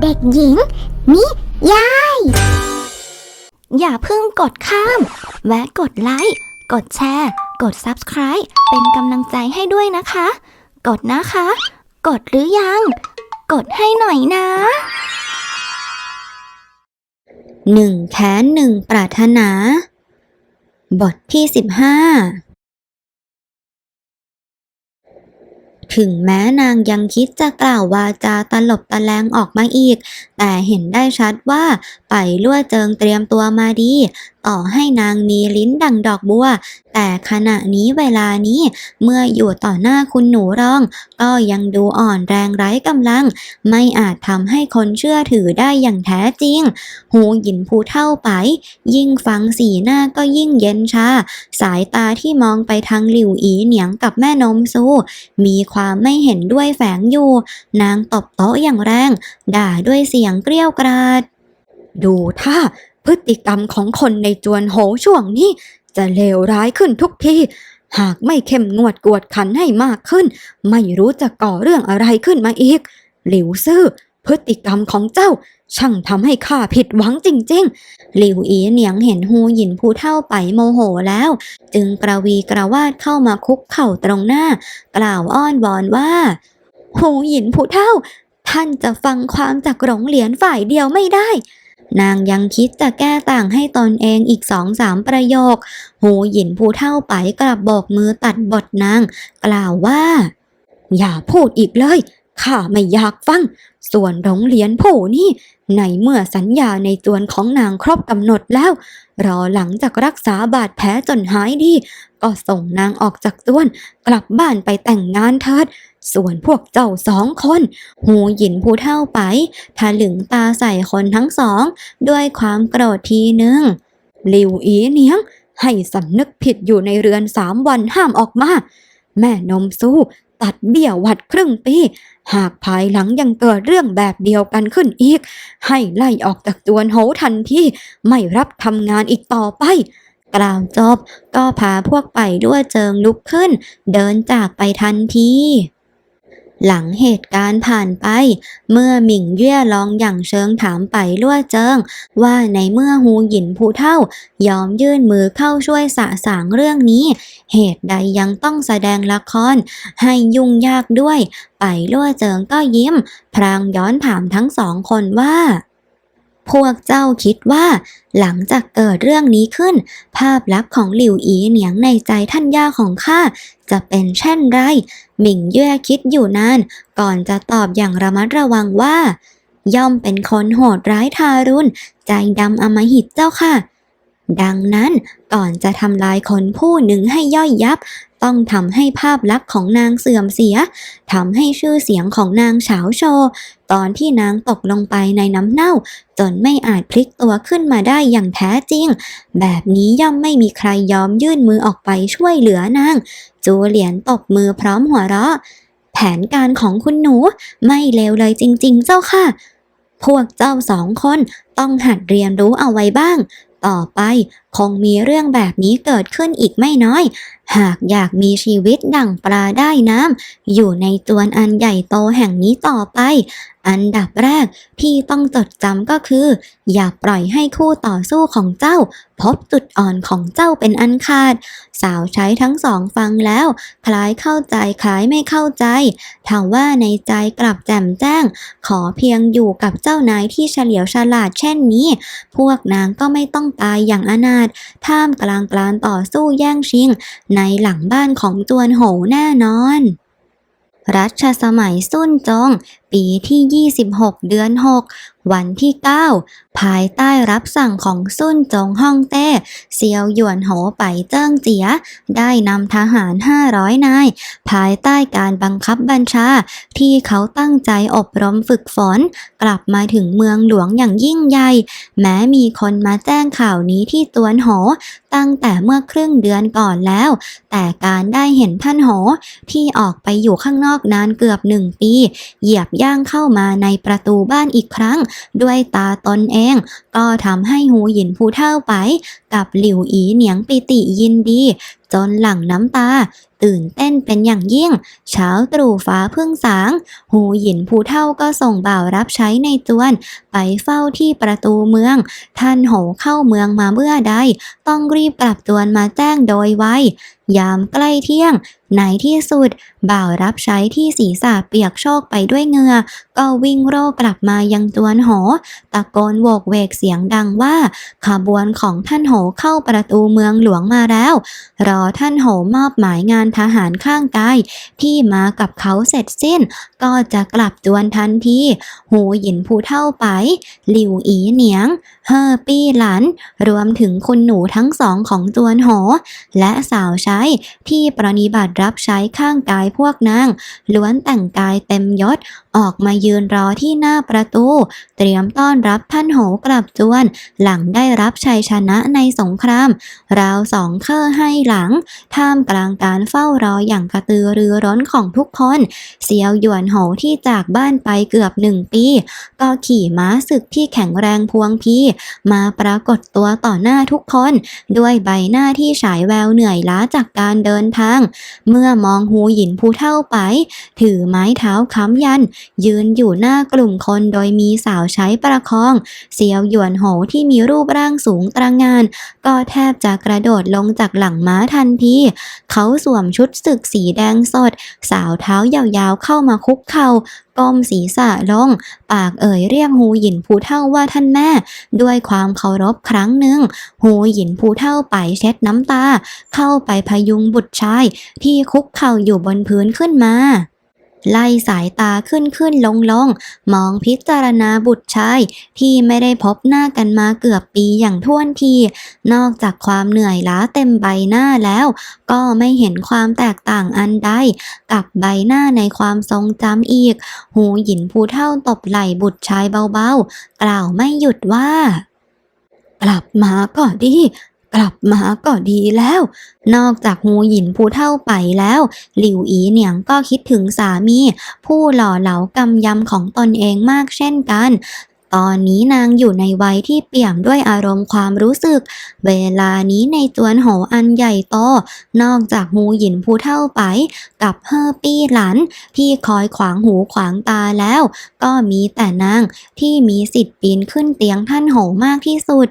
เด็กหญิง นิยาย อย่าเพิ่งกดข้าม แวะกดไลค์ กดแชร์ กด Subscribe เป็นกำลังใจให้ด้วยนะคะ กดนะคะ กดหรือยัง กดให้หน่อยนะหนึ่งแค้นหนึ่งปรารถนา บทที่สิบห้า ถึงแม้นางยังคิดจะกล่าววาจาตลบตะแลงออกมาอีก แต่เห็นได้ชัดว่าไปลั่วเจิงเตรียมตัวมาดี ต่อให้นางมีลิ้นดังดอกบัว แต่ขณะนี้เวลานี้เมื่ออยู่ต่อหน้าคุณหนูร้อง ก็ยังดูอ่อนแรงไร้กำลัง ไม่อาจทำให้คนเชื่อถือได้อย่างแท้จริง หูหยินผู้เท่าไป ยิ่งฟังสีหน้าก็ยิ่งเย็นชา สายตาที่มองไปทางหลิวอีเหนียงกับแม่นมซูมีความไม่เห็นด้วยแฝงอยู่ นางตบโต๊ะอย่างแรง ด่าด้วยเสียงเกรี้ยวกราด ดูท่า พฤติกรรมของคนในจวนโหช่วงนี้ จะเลวร้ายขึ้นทุกทีหากไม่เข้มงวดกวดขันให้มากขึ้น ไม่รู้จะก่อเรื่องอะไรขึ้นมาอีก หลิวซื่อพฤติกรรมของเจ้า ช่างทำให้ข้าผิดหวังจริง ๆ หลิวอีเหนียงเห็นฮูหยินผู้เท่าไปโมโหแล้ว จึงกระวีกระวาดเข้ามาคุกเข่าตรงหน้า กล่าวอ้อนวอนว่าหูหยินผู้เท่า ท่านจะฟังความจากหลงเหรียญฝ่ายเดียวไม่ได้ นางยังคิดจะแก้ต่างให้ตนเองอีกสองสามประโยค หูหยินผู้เท่าไปกลับโบกมือตัดบทนาง กล่าวว่า อย่าพูดอีกเลยข้าไม่อยากฟัง ส่วนหลงเหรียญผู้นี่ในเมื่อสัญญาในจวนของนางครบกำหนดแล้ว รอหลังจากรักษาบาดแผลจนหายดี ก็ส่งนางออกจากจวน กลับบ้านไปแต่งงานเถิด ส่วนพวกเจ้าสองคน หูหยินผู้เท่าไปทะลึงตาใส่คนทั้งสอง ด้วยความโกรธทีหนึ่งหลิวอีเนียง ให้สำนึกผิดอยู่ในเรือนสามวันห้ามออกมา แม่นมสู้ตัดเบี้ยวัดครึ่งปี หากภายหลังยังเกิดเรื่องแบบเดียวกันขึ้นอีก ให้ไล่ออกจากจวนโหทันทีไม่รับทำงานอีกต่อไป กล่าวจบก็พาพวกไปด้วยเจิงลุกขึ้น เดินจากไปทันที หลังเหตุการณ์ผ่านไป เมื่อหมิงเย่ยลองอย่างเชิงถามไปลั่วเจิง ว่าในเมื่อฮูหยินผู้เท่า ยอมยื่นมือเข้าช่วยสะสางเรื่องนี้ เหตุใดยังต้องแสดงละคร ให้ยุ่งยากด้วย ไปลั่วเจิงก็ยิ้ม พรางย้อนถามทั้งสองคนว่า พวกเจ้าคิดว่า หลังจากเกิดเรื่องนี้ขึ้น ภาพลักษณ์ของหลิวอีเหนียงในใจท่านย่าของข้าจะเป็นเช่นไร หมิงเย่คิดอยู่นาน ก่อนจะตอบอย่างระมัดระวังว่า ย่อมเป็นคนโหดร้ายทารุณ ใจดำอมหิตเจ้าค่ะ ดังนั้นก่อนจะทำลายคนผู้หนึ่งให้ย่อยยับ ต้องทำให้ภาพลักษณ์ของนางเสื่อมเสียทำให้ชื่อเสียงของนางเฉาโช ตอนที่นางตกลงไปในน้ำเน่า จนไม่อาจพลิกตัวขึ้นมาได้อย่างแท้จริง แบบนี้ย่อมไม่มีใครยอมยื่นมือออกไปช่วยเหลือนาง จูเหลียนตบมือพร้อมหัวเราะ แผนการของคุณหนูไม่เลวเลยจริง ๆ เจ้าค่ะ พวกเจ้าสองคนต้องหัดเรียนรู้เอาไว้บ้าง ต่อไป คงมีเรื่องแบบนี้เกิดขึ้นอีกไม่น้อย หากอยากมีชีวิตดั่งปลาได้น้ำอยู่ในจวอันใหญ่โตแห่งนี้ต่อไป อันดับแรกที่ต้องจดจำก็คือ อย่าปล่อยให้คู่ต่อสู้ของเจ้า พบจุดอ่อนของเจ้าเป็นอันขาด สาวใช้ทั้งสองฟังแล้ว คล้ายเข้าใจคล้ายไม่เข้าใจถาว่าในใจกลับแจ่มแจ้ง ขอเพียงอยู่กับเจ้านายที่เฉลียวฉลาดเช่นนี้ พวกนางก็ไม่ต้องตายอย่างอนาถท่ามกลางการต่อสู้แย่งชิง ในหลังบ้านของจวนโหแน่นอน รัชสมัยสุนจงปีที่ 26 เดือน 6 วันที่ 9 ภายใต้รับสั่งของสุนจงฮ่องเต้เซียวหยวนโหไปเจิ้งเจีย ได้นำทหาร 500 นาย ภายใต้การบังคับบัญชา ที่เขาตั้งใจอบรมฝึกฝน กลับมาถึงเมืองหลวงอย่างยิ่งใหญ่ แม้มีคนมาแจ้งข่าวนี้ที่ตวนโห ตั้งแต่เมื่อครึ่งเดือนก่อนแล้ว แต่การได้เห็นท่านโหที่ออกไปอยู่ข้างนอกนานเกือบหนึ่งปี เหยียบย่างเข้ามาในประตูบ้านอีกครั้ง ด้วยตาตนเอง ก็ทำให้หูหยินผู้เท่าไป กับหลิวอีเหนียงปิติยินดี จนหลั่งน้ำตาตื่นเต้นเป็นอย่างยิ่ง เช้าตรู่ฟ้าเพิ่งสาง หูหยินผู้เท่าก็ส่งบ่าวรับใช้ในจวน ไปเฝ้าที่ประตูเมือง ท่านโหเข้าเมืองมาเมื่อใด ต้องรีบกลับจวนมาแจ้งโดยไวยามใกล้เที่ยงในที่สุด บ่าวรับใช้ที่ศีรษะเปียกโชกไปด้วยเหงื่อก็วิ่งโร่กลับมายังจวนหอตะโกนโวกเวกเสียงดังว่า ขบวนของท่านโหเข้าประตูเมืองหลวงมาแล้ว รอท่านโหมอบหมายงานทหารข้างกายที่มากับเขาเสร็จสิ้น ก็จะกลับจวนทันที หูหยินผู้เท่าไป หลิวอีเหนียง เฮอปี้หลัน รวมถึงคุณหนูทั้งสองของจวนหอและสาวใช้ที่ปรนิบัติรับใช้ข้างกายพวกนาง ล้วนแต่งกายเต็มยศ ออกมายืนรอที่หน้าประตู เตรียมต้อนรับท่านโหกลับจวน หลังได้รับชัยชนะในสงคราม ราวสองเคอให้หลัง ท่ามกลางการเฝ้ารออย่างกระตือรือร้นของทุกคนเซียวหยวนโหที่จากบ้านไปเกือบหนึ่งปี ก็ขี่ม้าศึกที่แข็งแรงพวงพีมาปรากฏตัวต่อหน้าทุกคน ด้วยใบหน้าที่ฉายแววเหนื่อยล้าจากการเดินทาง เมื่อมองหูหยินผู้เท่าไป ถือไม้เท้าค้ำยัน ยืนอยู่หน้ากลุ่มคนโดยมีสาวใช้ประคองเซียวหยวนโหที่มีรูปร่างสูงตระงาน ก็แทบจะกระโดดลงจากหลังม้าทันที เขาสวมชุดศึกสีแดงสด สาวเท้ายาวๆเข้ามาคุกเข่า ก้มศีรษะลง ปากเอ่ยเรียกหูหยินผู้เท่าว่าท่านแม่ ด้วยความเคารพครั้งหนึ่ง หูหยินผู้เท่าไปเช็ดน้ำตา เข้าไปพยุงบุตรชายที่คุกเข่าอยู่บนพื้นขึ้นมา ไล่สายตาขึ้นขึ้นลงลงมองพิจารณาบุตรชาย ที่ไม่ได้พบหน้ากันมาเกือบปีอย่างท่วนที นอกจากความเหนื่อยล้าเต็มใบหน้าแล้ว ก็ไม่เห็นความแตกต่างอันใด กับใบหน้าในความทรงจำอีก หูหยินผู้เท่าตบไหล่บุตรชายเบาๆ กล่าวไม่หยุดว่า กลับมาก็ดี กลับมาก็ดีแล้ว นอกจากหูหยินผู้เท่าไปแล้ว หลิวอีเหนียงก็คิดถึงสามี ผู้หล่อเหลากำยำของตนเองมากเช่นกันตอนนี้นางอยู่ในวัยที่เปี่ยมด้วยอารมณ์ความรู้สึก เวลานี้ในจวนโหอันใหญ่โต นอกจากหูหยินผู้เท่าไป กับเฮอปี้หลัน ที่คอยขวางหูขวางตาแล้ว ก็มีแต่นางที่มีสิทธิ์ปีนขึ้นเตียงท่านโหมากที่สุด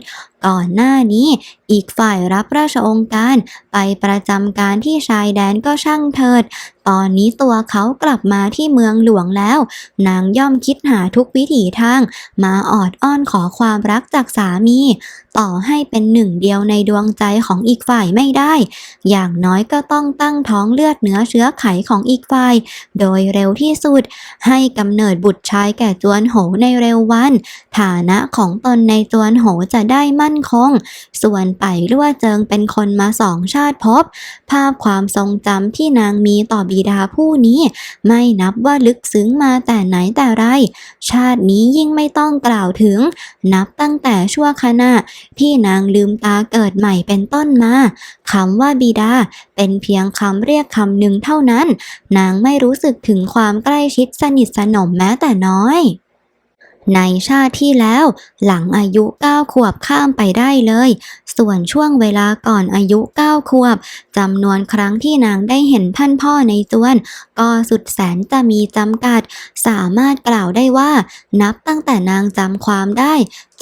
ก่อนหน้านี้อีกฝ่ายรับราชองค์การไปประจำการที่ชายแดนก็ช่างเถิด ตอนนี้ตัวเขากลับมาที่เมืองหลวงแล้ว นางย่อมคิดหาทุกวิถีทาง มาออดอ้อนขอความรักจากสามี ต่อให้เป็นหนึ่งเดียวในดวงใจของอีกฝ่ายไม่ได้ อย่างน้อยก็ต้องตั้งท้องเลือดเนื้อเชื้อไขของอีกฝ่าย โดยเร็วที่สุด ให้กำเนิดบุตรชายแก่จวนโหในเร็ววัน ฐานะของตนในจวนโหจะได้มั่นคง ส่วนไปลั่วเจิงเป็นคนมาสองชาติภพภาพความทรงจำที่นางมีต่อบิดาผู้นี้ ไม่นับว่าลึกซึ้งมาแต่ไหนแต่ไร ชาตินี้ยิ่งไม่ต้องกล่าวถึง นับตั้งแต่ชั่วขณะที่นางลืมตาเกิดใหม่เป็นต้นมาคำว่าบิดาเป็นเพียงคำเรียกคำหนึ่งเท่านั้น นางไม่รู้สึกถึงความใกล้ชิดสนิทสนมแม้แต่น้อย ในชาติที่แล้ว หลังอายุ 9 ขวบข้ามไปได้เลย ส่วนช่วงเวลาก่อนอายุ 9 ขวบ จำนวนครั้งที่นางได้เห็นท่านพ่อในจวน ก็สุดแสนจะมีจำกัด สามารถกล่าวได้ว่า นับตั้งแต่นางจำความได้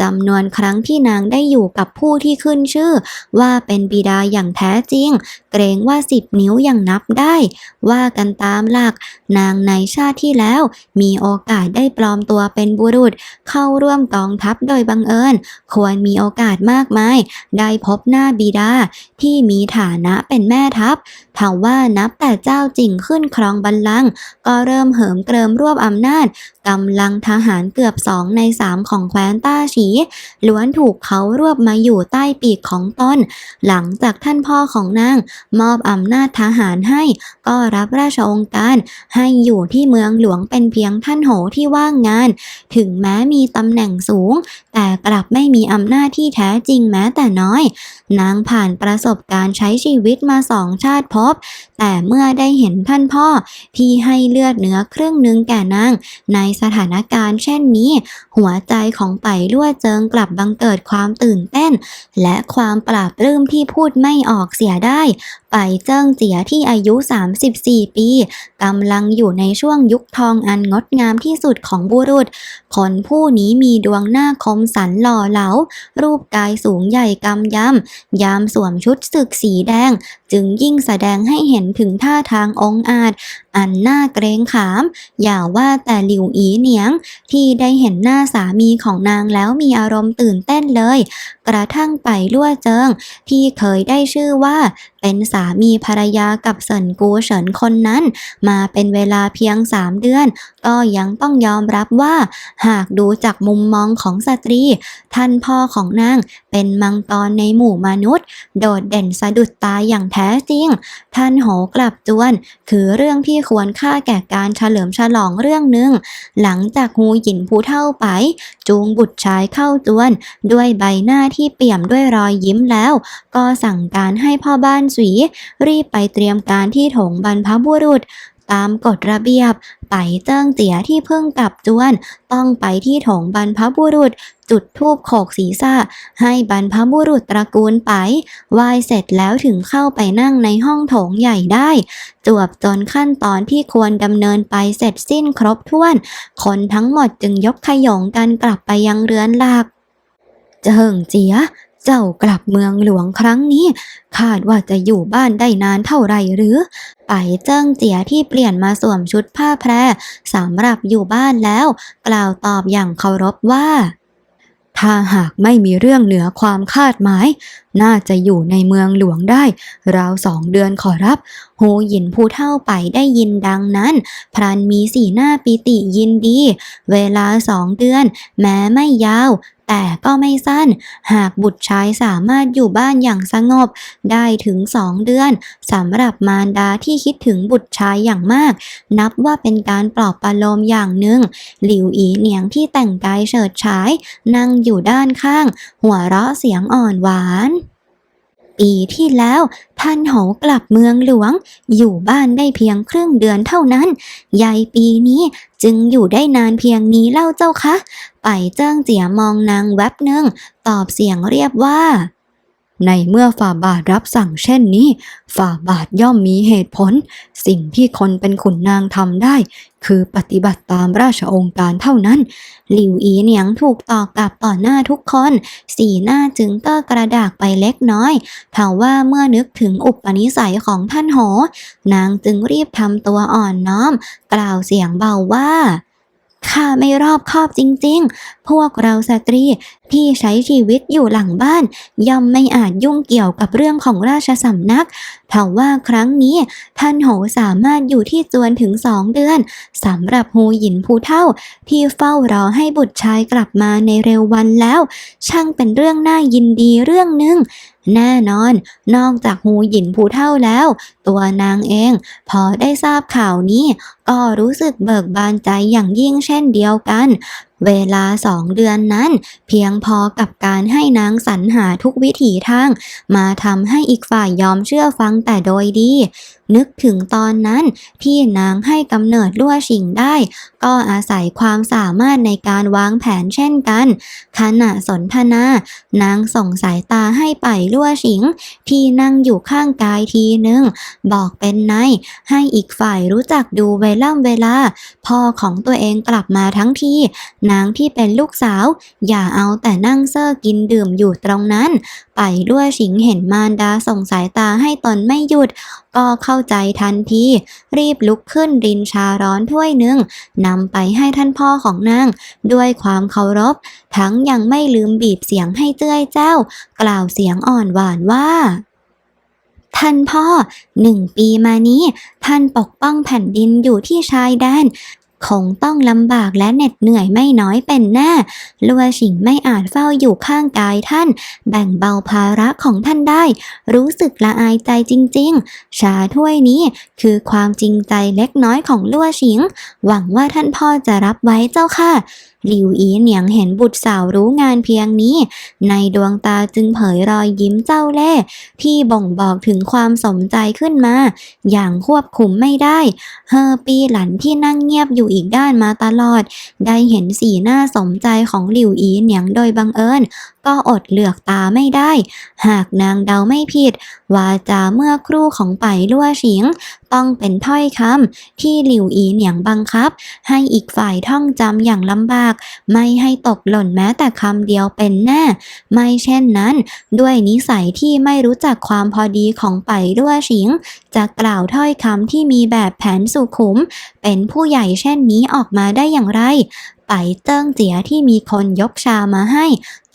จำนวนครั้งที่นางได้อยู่กับผู้ที่ขึ้นชื่อ ว่าเป็นบิดาอย่างแท้จริง เกรงว่าสิบนิ้วยังนับได้ ว่ากันตามหลัก นางในชาติที่แล้ว มีโอกาสได้ปลอมตัวเป็นบุรุษ เข้าร่วมกองทัพโดยบังเอิญ ควรมีโอกาสมากมาย ได้พบหน้าบิดาที่มีฐานะเป็นแม่ทัพถาว่านับแต่เจ้าจริงขึ้นครองบัลลังก์ก็เริ่มเหิมเกริมรวบอำนาจกำลังทหารเกือบสองในสามของแคว้นต้าฉี ล้วนถูกเขารวบมาอยู่ใต้ปีกของตนหลังจากท่านพ่อของนาง มอบอำนาจทหารให้ ก็รับราชองค์การให้อยู่ที่เมืองหลวงเป็นเพียงท่านโหที่ว่างงาน ถึงแม้มีตำแหน่งสูง แต่กลับไม่มีอำนาจที่แท้จริงแม้แต่น้อย นางผ่านประสบการณ์ใช้ชีวิตมาสองชาติภบ แต่เมื่อได้เห็นท่านพ่อที่ให้เลือดเนื้อครึ่งหนึ่งแก่นาง ในสถานการณ์เช่นนี้ หัวใจของไปลั่วเจิงกลับบังเกิดความตื่นเต้น และความปราบปลื้มที่พูดไม่ออกเสียได้ ไปเจิ้งเจียที่อายุ 34 ปีกำลังอยู่ในช่วงยุคทองอันงดงามที่สุดของบุรุษ คนผู้นี้มีดวงหน้าคมสันหล่อเหลา รูปกายสูงใหญ่กำยำ ยามสวมชุดศึกสีแดง จึงยิ่งแสดงให้เห็นถึงท่าทางองอาจ อันน่าเกรงขาม อย่าว่าแต่หลิวอีเหนียง ที่ได้เห็นหน้าสามีของนางแล้วมีอารมณ์ตื่นเต้นเลย กระทั่งไปลั่วเจิง ที่เคยได้ชื่อว่า เป็นสามีภรรยากับเซินกูเฉินคนนั้น มาเป็นเวลาเพียงสามเดือน ก็ยังต้องยอมรับว่า หากดูจากมุมมองของสตรี ท่านพ่อของนางเป็นมังกรในหมู่มนุษย์ โดดเด่นสะดุดตาอย่างแท้จริง ท่านโหกลับจวน คือเรื่องที่ควรค่าแก่การเฉลิมฉลองเรื่องหนึ่ง หลังจากหูหยินผู้เท่าไป จูงบุตรชายเข้าจวน ด้วยใบหน้าที่เปี่ยมด้วยรอยยิ้มแล้ว ก็สั่งการให้พ่อบ้านสีรีบไปเตรียมการที่โถงบรรพบุรุษ ตามกฎระเบียบไปเจิ้งเจียที่เพิ่งกลับจวน ต้องไปที่ถงบรรพบุรุษ จุดธูปโขกศีรษะ ให้บรรพบุรุษตระกูลไปไหว้เสร็จแล้วถึงเข้าไปนั่งในห้องโถงใหญ่ได้ จวบจนขั้นตอนที่ควรดำเนินไปเสร็จสิ้นครบถ้วน คนทั้งหมดจึงยกขยงกันกลับไปยังเรือนหลัก เจิงเจีย เจ้ากลับเมืองหลวงครั้งนี้ คาดว่าจะอยู่บ้านได้นานเท่าไรหรือ ไปเจิ้งเจียที่เปลี่ยนมาสวมชุดผ้าแพรสำหรับอยู่บ้านแล้ว กล่าวตอบอย่างเคารพว่า ถ้าหากไม่มีเรื่องเหนือความคาดหมาย น่าจะอยู่ในเมืองหลวงได้ ราวสองเดือนขอรับหูหยินผู้เท่าไปได้ยินดังนั้น พรันมีสีหน้าปิติยินดี เวลาสองเดือน แม้ไม่ยาวแต่ก็ไม่สั้น หากบุตรชายสามารถอยู่บ้านอย่างสงบ ได้ถึงสองเดือนสำหรับมารดาที่คิดถึงบุตรชายอย่างมาก นับว่าเป็นการปลอบประโลมอย่างหนึ่ง หลิวอีเหนียงที่แต่งกายเฉิดฉาย นั่งอยู่ด้านข้าง หัวเราะเสียงอ่อนหวาน ปีที่แล้วท่านโหกลับเมืองหลวง อยู่บ้านได้เพียงครึ่งเดือนเท่านั้น ยายปีนี้จึงอยู่ได้นานเพียงนี้เล่าเจ้าคะ ไปเจิ้งเจียมองนางแวบหนึ่งตอบเสียงเรียบว่า ในเมื่อฝ่าบาทรับสั่งเช่นนี้ ฝ่าบาทย่อมมีเหตุผล สิ่งที่คนเป็นขุนนางทำได้ คือปฏิบัติตามราชองค์การเท่านั้น หลิวอีเหนียงถูกตอบกลับต่อหน้าทุกคน สีหน้าจึงก็กระดากไปเล็กน้อยทว่าเมื่อนึกถึงอุปนิสัยของท่านโห นางจึงรีบทำตัวอ่อนน้อม กล่าวเสียงเบาว่าข้าไม่รอบคอบจริงๆ พวกเราสตรี ที่ใช้ชีวิตอยู่หลังบ้าน ย่อมไม่อาจยุ่งเกี่ยวกับเรื่องของราชสำนักเทว่าครั้งนี้ท่านโหสามารถอยู่ที่จวนถึงสองเดือนสำหรับฮูหยินผู้เท่า ที่เฝ้ารอให้บุตรชายกลับมาในเร็ววันแล้ว ช่างเป็นเรื่องน่ายินดีเรื่องหนึ่งแน่นอน นอกจากฮูหยินผู้เท่าแล้ว ตัวนางเอง พอได้ทราบข่าวนี้ ก็รู้สึกเบิกบานใจอย่างยิ่งเช่นเดียวกัน เวลาสองเดือนนั้น เพียงพอกับการให้นางสรรหาทุกวิถีทาง มาทำให้อีกฝ่ายยอมเชื่อฟังแต่โดยดี นึกถึงตอนนั้นที่นางให้กำเนิดลั่วชิงได้ ก็อาศัยความสามารถในการวางแผนเช่นกัน ขณะสนทนา นางส่งสายตาให้ไปลั่วชิง ที่นั่งอยู่ข้างกายทีหนึ่งบอกเป็นในยให้อีกฝ่ายรู้จักดูเวล่ำเวลา พ่อของตัวเองกลับมาทั้งทีนางที่เป็นลูกสาว อย่าเอาแต่นั่งเซ่อกินดื่มอยู่ตรงนั้น ไปด้วยชิงเห็นมารดาส่งสายตาให้ตนไม่หยุด ก็เข้าใจทันที รีบลุกขึ้นรินชาร้อนถ้วยหนึ่งนำไปให้ท่านพ่อของนาง ด้วยความเคารพ ทั้งยังไม่ลืมบีบเสียงให้เจ้ยเจ้า กล่าวเสียงอ่อนหวานว่าท่านพ่อหนึ่งปีมานี้ ท่านปกป้องแผ่นดินอยู่ที่ชายแดน คงต้องลำบากและเหน็ดเหนื่อยไม่น้อยเป็นแน่ลัวชิงไม่อาจเฝ้าอยู่ข้างกายท่าน แบ่งเบาภาระของท่านได้ รู้สึกละอายใจจริง ๆ ชาถ้วยนี้คือความจริงใจเล็กน้อยของลัวชิง หวังว่าท่านพ่อจะรับไว้เจ้าค่ะ หลิวอีเหนียงเห็นบุตรสาวรู้งานเพียงนี้ ในดวงตาจึงเผยรอยยิ้มเจ้าเล่ห์ที่บ่งบอกถึงความสมใจขึ้นมา อย่างควบคุมไม่ได้ เฮอปีหลันที่นั่งเงียบอยู่อีกด้านมาตลอด ได้เห็นสีหน้าสมใจของหลิวอีเหนียงโดยบังเอิญ ก็อดเหลือกตาไม่ได้ หากนางเดาไม่ผิด วาจาเมื่อครู่ของไปลั่วฉิง ต้องเป็นถ้อยคำที่หลิวอีเหนียงบังคับ ให้อีกฝ่ายท่องจำอย่างลำบากไม่ให้ตกหล่นแม้แต่คำเดียวเป็นแน่ ไม่เช่นนั้น ด้วยนิสัยที่ไม่รู้จักความพอดีของไปลั่วฉิง จะกล่าวถ้อยคำที่มีแบบแผนสุขุม เป็นผู้ใหญ่เช่นนี้ออกมาได้อย่างไรไปเจิ้งเจียที่มีคนยกชามาให้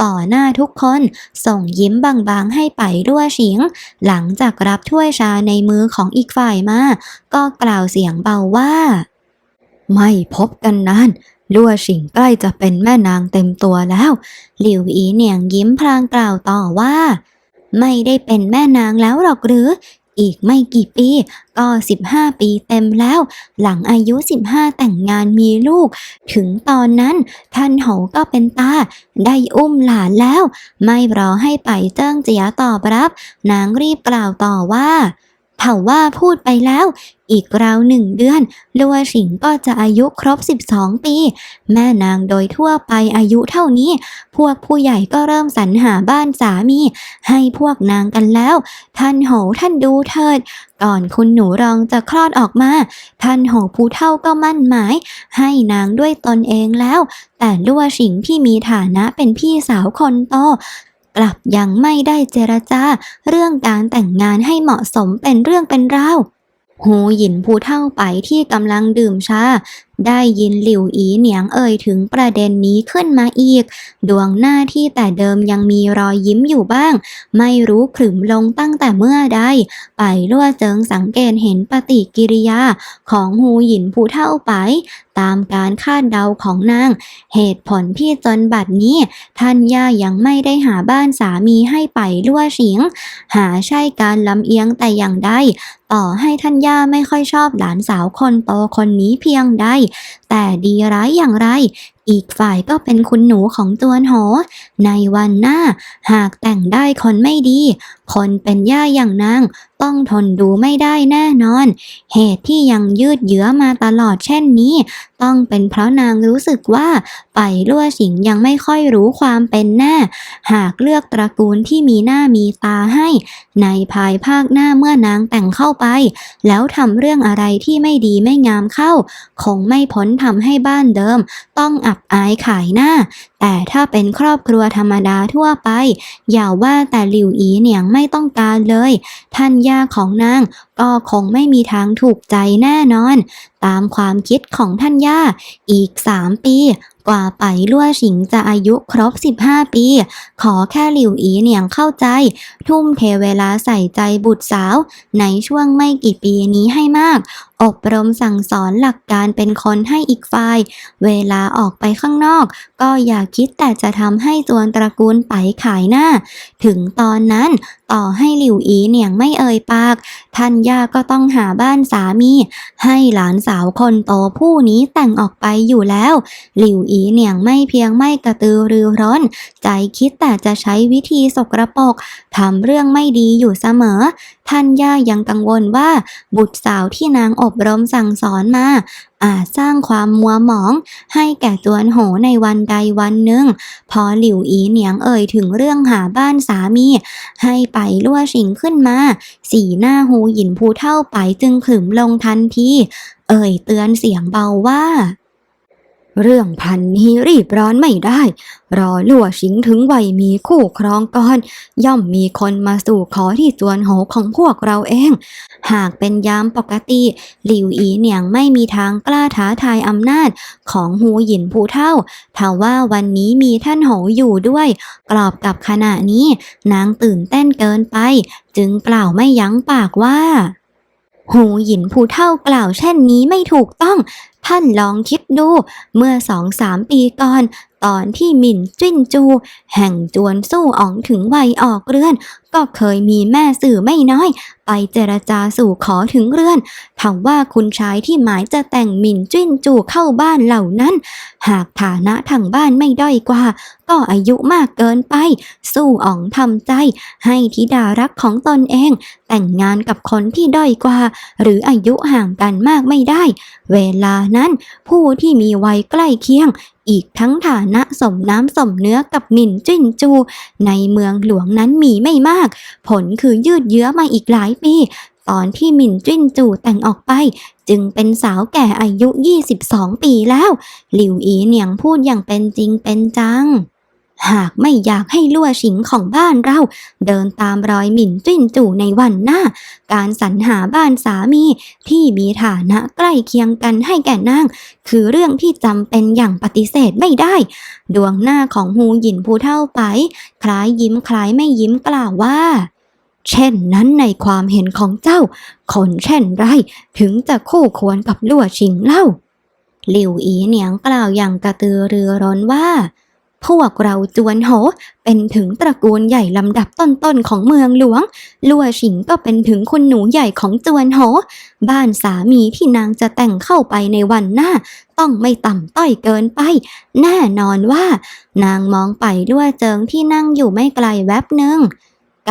ต่อหน้าทุกคน ส่งยิ้มบางๆให้ไปรั่วฉิง หลังจากรับถ้วยชาในมือของอีกฝ่ายมา ก็กล่าวเสียงเบาว่า ไม่พบกันนาน ลั่วฉิงใกล้จะเป็นแม่นางเต็มตัวแล้ว หลิวอีเหนียงยิ้มพลางกล่าวต่อว่า ไม่ได้เป็นแม่นางแล้วหรอกหรือ อีกไม่กี่ปี ก็ 15 ปีเต็มแล้ว หลังอายุ 15 แต่งงานมีลูก ถึงตอนนั้น ท่านโหก็เป็นตา ได้อุ้มหลานแล้ว ไม่รอให้ไปเจิ้งเจียตอบรับ นางรีบกล่าวต่อว่า เผ่าว่าพูดไปแล้ว อีกราวหนึ่งเดือนลัวฉิงก็จะอายุครบ 12 ปี แม่นางโดยทั่วไปอายุเท่านี้ พวกผู้ใหญ่ก็เริ่มสรรหาบ้านสามี ให้พวกนางกันแล้ว ท่านโหท่านดูเถิด ก่อนคุณหนูรองจะคลอดออกมา ท่านโหผู้เท่าก็มั่นหมาย ให้นางด้วยตนเองแล้ว แต่ลัวฉิงที่มีฐานะเป็นพี่สาวคนโต กลับยังไม่ได้เจรจาเรื่องการแต่งงานให้เหมาะสมเป็นเรื่องเป็นราวหูหยินผู้เท่าไปที่กำลังดื่มชา ได้ยินหลิวอีเหนียงเอ่ยถึงประเด็นนี้ขึ้นมาอีก ดวงหน้าที่แต่เดิมยังมีรอยยิ้มอยู่บ้าง ไม่รู้ขรึมลงตั้งแต่เมื่อใด ไปลั่วเจิงสังเกตเห็นปฏิกิริยาของหูหยินผู้เท่าไป ตามการคาดเดาของนาง เหตุผลที่จนบัดนี้ ท่านย่ายังไม่ได้หาบ้านสามีให้ไปลั่วฉิง หาใช่การลำเอียงแต่อย่างใดต่อให้ท่านย่าไม่ค่อยชอบหลานสาวคนโตคนนี้เพียงใด แต่ดีร้ายอย่างไร อีกฝ่ายก็เป็นคุณหนูของจวนโห ในวันหน้า หากแต่งได้คนไม่ดี คนเป็นย่าอย่างนางต้องทนดูไม่ได้แน่นอน เหตุที่ยังยืดเยื้อมาตลอดเช่นนี้ ต้องเป็นเพราะนางรู้สึกว่าไปลั่วฉิงยังไม่ค่อยรู้ความเป็นแน่ หากเลือกตระกูลที่มีหน้ามีตาให้ ในภายภาคหน้าเมื่อนางแต่งเข้าไป แล้วทำเรื่องอะไรที่ไม่ดีไม่งามเข้า คงไม่พ้นทำให้บ้านเดิม ต้องอับอายขายหน้า แต่ถ้าเป็นครอบครัวธรรมดาทั่วไป อย่าว่าแต่หลิวอีเหนียงไม่ต้องการเลย ท่านย่าของนางก็คงไม่มีทางถูกใจแน่นอน ตามความคิดของท่านย่า อีก3ปี กว่าไปลั่วฉิงจะอายุครบ 15 ปี ขอแค่หลิวอีเหนียงเข้าใจ ทุ่มเทเวลาใส่ใจบุตรสาว ในช่วงไม่กี่ปีนี้ให้มาก อบรมสั่งสอนหลักการเป็นคนให้อีกฝ่าย เวลาออกไปข้างนอก ก็อย่าคิดแต่จะทำให้จวนตระกูลไปขายหน้า ถึงตอนนั้นต่อให้หลิวอีเนียงไม่เอ่ยปาก ท่านย่าก็ต้องหาบ้านสามี ให้หลานสาวคนโตผู้นี้แต่งออกไปอยู่แล้ว หลิวอีเนียงไม่เพียงไม่กระตือรือร้น ใจคิดแต่จะใช้วิธีสกรปรก ทำเรื่องไม่ดีอยู่เสมอ ท่านย่ายังกังวลว่า บุตรสาวที่นางอบรมสั่งสอนมาอาจสร้างความมัวหมอง ให้แก่จวนโหในวันใดวันหนึ่ง พอหลิวอีเหนียงเอ่ยถึงเรื่องหาบ้านสามี ให้ไปลั่วชิงขึ้นมา สีหน้าหูหยินผู้เท่าไปจึงขึมลงทันที เอ่ยเตือนเสียงเบาว่า เรื่องพันนี้รีบร้อนไม่ได้ รอลั่วชิงถึงวัยมีคู่ครองก่อน ย่อมมีคนมาสู่ขอที่จวนโหของพวกเราเอง หากเป็นยามปกติ หลิวอีเหนียงไม่มีทางกล้าท้าทายอำนาจของหูหยินผู้เท่าทว่าวันนี้มีท่านโหอยู่ด้วย กรอบกับขณะนี้ นางตื่นเต้นเกินไป จึงกล่าวไม่ยั้งปากว่าหูหยินผู้เท่ากล่าวเช่นนี้ไม่ถูกต้อง ท่านลองคิดดู เมื่อสองสามปีก่อน ตอนที่หมิ่นจิ้นจู แห่งจวนสู้อ๋องถึงวัยออกเรือนก็เคยมีแม่สื่อไม่น้อย ไปเจรจาสู่ขอถึงเรือนถาว่าคุณชายที่หมายจะแต่งหมิ่นจิ้นจู่เข้าบ้านเหล่านั้น หากฐานะทางบ้านไม่ด้อยกว่า ก็อายุมากเกินไป สู้อ๋องทำใจ ให้ธิดารักของตนเอง แต่งงานกับคนที่ด้อยกว่า หรืออายุห่างกันมากไม่ได้ เวลานั้น ผู้ที่มีวัยใกล้เคียงอีกทั้งฐานะสมน้ำสมเนื้อกับหมิ่นจิ้นจู ในเมืองหลวงนั้นมีไม่มากผลคือยืดเยื้อมาอีกหลายปี ตอนที่หมินจิ้นจูแต่งออกไป จึงเป็นสาวแก่อายุ 22 ปีแล้ว หลิวอีเหนียงพูดอย่างเป็นจริงเป็นจัง หากไม่อยากให้ลั่วชิงของบ้านเรา เดินตามรอยหมิ่นจิ้นจู่ในวันหน้า การสรรหาบ้านสามีที่มีฐานะใกล้เคียงกันให้แก่นาง คือเรื่องที่จำเป็นอย่างปฏิเสธไม่ได้ ดวงหน้าของฮูหยินผู้เท่าไป คล้ายยิ้มคล้ายไม่ยิ้มกล่าวว่าเช่นนั้นในความเห็นของเจ้า คนเช่นไรถึงจะคู่ควรกับลั่วชิงเล่า หลิวอีเหนียงกล่าวอย่างกระตือรือร้นว่า พวกเราจวนโห เป็นถึงตระกูลใหญ่ลำดับต้นๆของเมืองหลวง ลั่วชิงก็เป็นถึงคุณหนูใหญ่ของจวนโห บ้านสามีที่นางจะแต่งเข้าไปในวันหน้า ต้องไม่ต่ำต้อยเกินไป แน่นอนว่า นางมองไปลั่วเจิงที่นั่งอยู่ไม่ไกลแวบหนึ่ง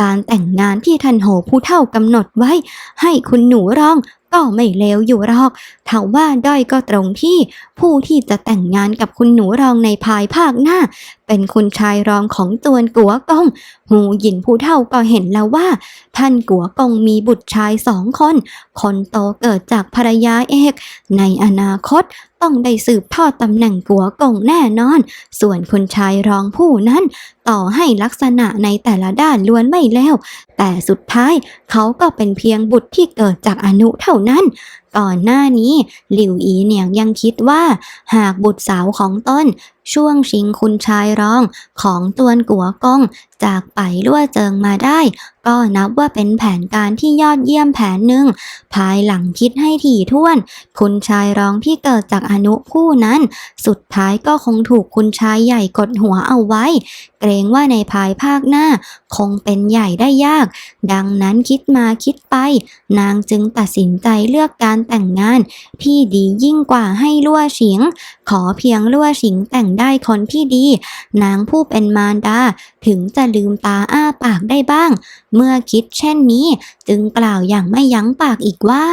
การแต่งงานที่ทันโหผู้เท่ากำหนดไว้ ให้คุณหนูร้องก็ไม่เลวอยู่หรอกถาว่าด้อยก็ตรงที่ ผู้ที่จะแต่งงานกับคุณหนูรองในภายภาคหน้า เป็นคุณชายรองของจวนกัวกงหูหยินผู้เท่าก็เห็นแล้วว่า ท่านกัวกงมีบุตรชายสองคน คนโตเกิดจากภรรยาเอก ในอนาคตต้องได้สืบทอดตำแหน่งกัวกงแน่นอน ส่วนคุณชายรองผู้นั้น ต่อให้ลักษณะในแต่ละด้านล้วนไม่แล้ว แต่สุดท้ายเขาก็เป็นเพียงบุตรที่เกิดจากอนุเท่านั้นก่อนหน้านี้หลิวอีเนี่ยยังคิดว่า หากบุตรสาวของตน ช่วงชิงคุณชายรองของตวนกัวกงจากไปลั่วเจิงมาได้ ก็นับว่าเป็นแผนการที่ยอดเยี่ยมแผนหนึ่ง ภายหลังคิดให้ถี่ถ้วน คุณชายรองที่เกิดจากอนุผู้นั้น สุดท้ายก็คงถูกคุณชายใหญ่กดหัวเอาไว้ เกรงว่าในภายภาคหน้า คงเป็นใหญ่ได้ยาก ดังนั้นคิดมาคิดไป นางจึงตัดสินใจเลือกการแต่งงาน ที่ดียิ่งกว่าให้ลั่วฉิง ขอเพียงลั่วฉิงแต่งได้คนที่ดี นางผู้เป็นมารดา ถึงจะลืมตาอ้าปากได้บ้าง เมื่อคิดเช่นนี้ จึงกล่าวอย่างไม่ยั้งปากอีกว่า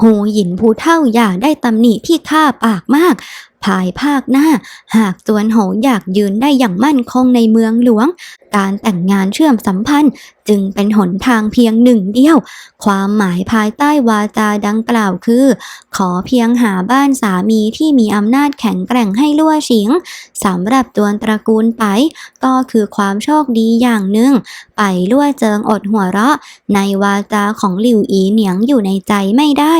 หูหยินผู้เท่าอย่าได้ตำหนิที่ข้าปากมาก ภายภาคหน้า หากจวนโหอยากยืนได้อย่างมั่นคงในเมืองหลวง การแต่งงานเชื่อมสัมพันธ์ จึงเป็นหนทางเพียงหนึ่งเดียว ความหมายภายใต้วาจาดังกล่าวคือ ขอเพียงหาบ้านสามีที่มีอำนาจแข็งแกร่งให้ลั่วชิงสำหรับจวตระกูลไป ก็คือความโชคดีอย่างหนึ่ง ไปลั่วเจิงอดหัวเราะ ในวาจาของหลิวอีเหนียงอยู่ในใจไม่ได้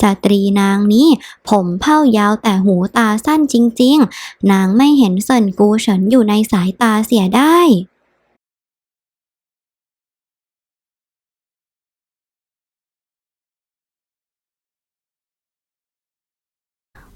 สตรีนางนี้ ผมเผ้ายาวแต่หูตาสั้นจริง ๆ นางไม่เห็นเซินกูเฉินอยู่ในสายตาเสียได้